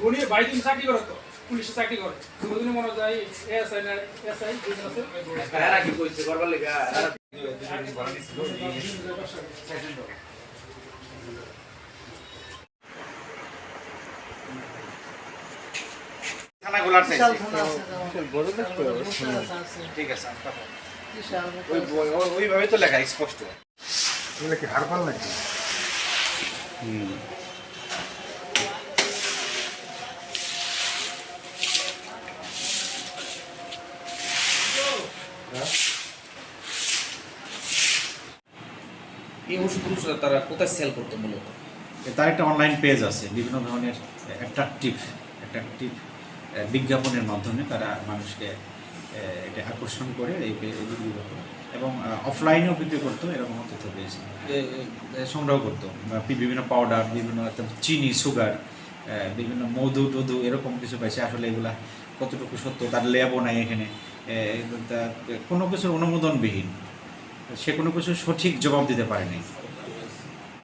গুণী বাইশ চাকরি করে তো পুলিশে চাকরি করে মনে যায় আছে থানাগুলার বিশাল চাইছি থানা আছে আছে। ঠিক আছে ওইভাবে তো লেখা স্পষ্ট। এগুলো কি হারপাল নাকি? এই ওষুধগুলো তারা কোথায় সেল করতো মূলত? তার একটা অনলাইন পেজ আছে বিভিন্ন ধরনের অ্যাট্রাকটিভ অ্যাট্রাকটিভ বিজ্ঞাপনের মাধ্যমে তারা মানুষকে এটা আকর্ষণ করে এই করতো এবং অফলাইনেও বিক্রি করতো এরকম তথ্য পেয়েছি। সংগ্রহ করতো। বিভিন্ন পাউডার বিভিন্ন চিনি সুগার বিভিন্ন মধু টধু, এরকম কিছু পাইছে। আসলে এগুলা কতটুকু সত্য, তার লেবও নাই এখানে। কোনো কিছুর অনুমোদনবিহীন। সে কোনো কিছু সঠিক জবাব দিতে পারেনি।